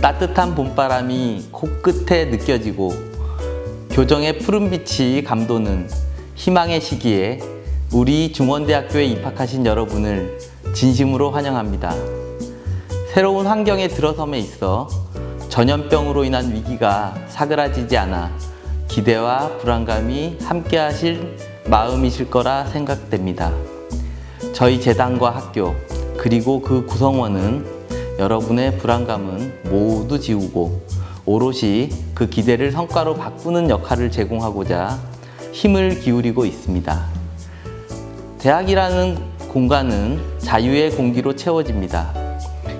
따뜻한 봄바람이 코끝에 느껴지고 교정의 푸른빛이 감도는 희망의 시기에 우리 중원대학교에 입학하신 여러분을 진심으로 환영합니다. 새로운 환경에 들어섬에 있어 전염병으로 인한 위기가 사그라지지 않아 기대와 불안감이 함께하실 마음이실 거라 생각됩니다. 저희 재단과 학교 그리고 그 구성원은 여러분의 불안감은 모두 지우고 오롯이 그 기대를 성과로 바꾸는 역할을 제공하고자 힘을 기울이고 있습니다. 대학이라는 공간은 자유의 공기로 채워집니다.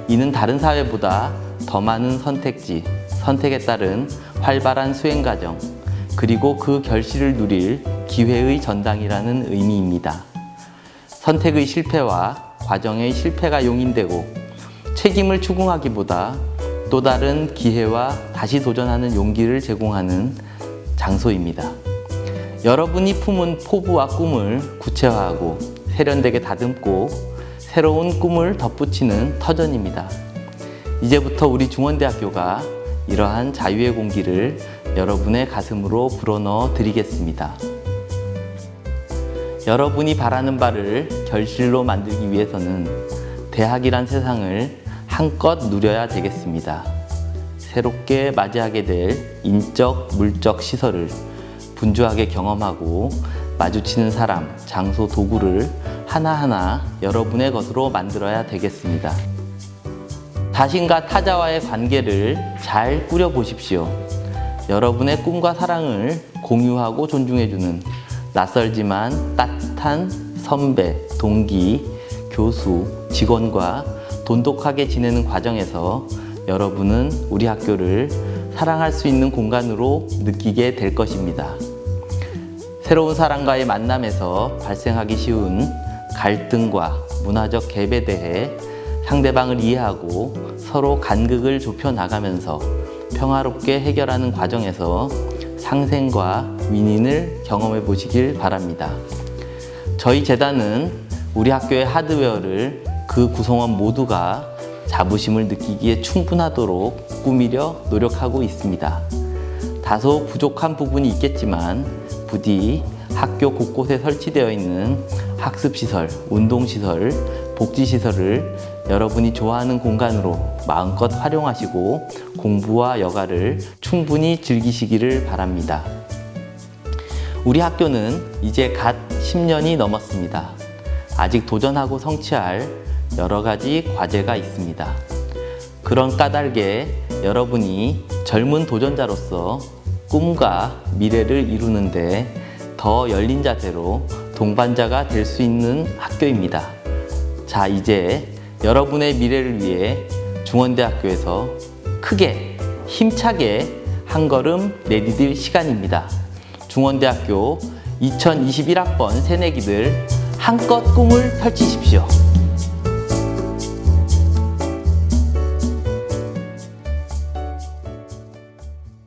이는 다른 사회보다 더 많은 선택지, 선택에 따른 활발한 수행 과정, 그리고 그 결실을 누릴 기회의 전당이라는 의미입니다. 선택의 실패와 과정의 실패가 용인되고 책임을 추궁하기보다 또 다른 기회와 다시 도전하는 용기를 제공하는 장소입니다. 여러분이 품은 포부와 꿈을 구체화하고 세련되게 다듬고 새로운 꿈을 덧붙이는 터전입니다. 이제부터 우리 중원대학교가 이러한 자유의 공기를 여러분의 가슴으로 불어넣어 드리겠습니다. 여러분이 바라는 바를 결실로 만들기 위해서는 대학이란 세상을 한껏 누려야 되겠습니다. 새롭게 맞이하게 될 인적, 물적 시설을 분주하게 경험하고 마주치는 사람, 장소, 도구를 하나하나 여러분의 것으로 만들어야 되겠습니다. 자신과 타자와의 관계를 잘 꾸려 보십시오. 여러분의 꿈과 사랑을 공유하고 존중해주는 낯설지만 따뜻한 선배, 동기, 교수, 직원과 돈독하게 지내는 과정에서 여러분은 우리 학교를 사랑할 수 있는 공간으로 느끼게 될 것입니다. 새로운 사람과의 만남에서 발생하기 쉬운 갈등과 문화적 갭에 대해 상대방을 이해하고 서로 간극을 좁혀 나가면서 평화롭게 해결하는 과정에서 상생과 윈윈을 경험해 보시길 바랍니다. 저희 재단은 우리 학교의 하드웨어를 그 구성원 모두가 자부심을 느끼기에 충분하도록 꾸미려 노력하고 있습니다. 다소 부족한 부분이 있겠지만 부디 학교 곳곳에 설치되어 있는 학습시설, 운동시설, 복지시설을 여러분이 좋아하는 공간으로 마음껏 활용하시고 공부와 여가를 충분히 즐기시기를 바랍니다. 우리 학교는 이제 갓 10년이 넘었습니다. 아직 도전하고 성취할 여러 가지 과제가 있습니다. 그런 까닭에 여러분이 젊은 도전자로서 꿈과 미래를 이루는데 더 열린 자세로 동반자가 될 수 있는 학교입니다. 자, 이제 여러분의 미래를 위해 중원대학교에서 크게, 힘차게 한 걸음 내디딜 시간입니다. 중원대학교 2021학번 새내기들 한껏 꿈을 펼치십시오.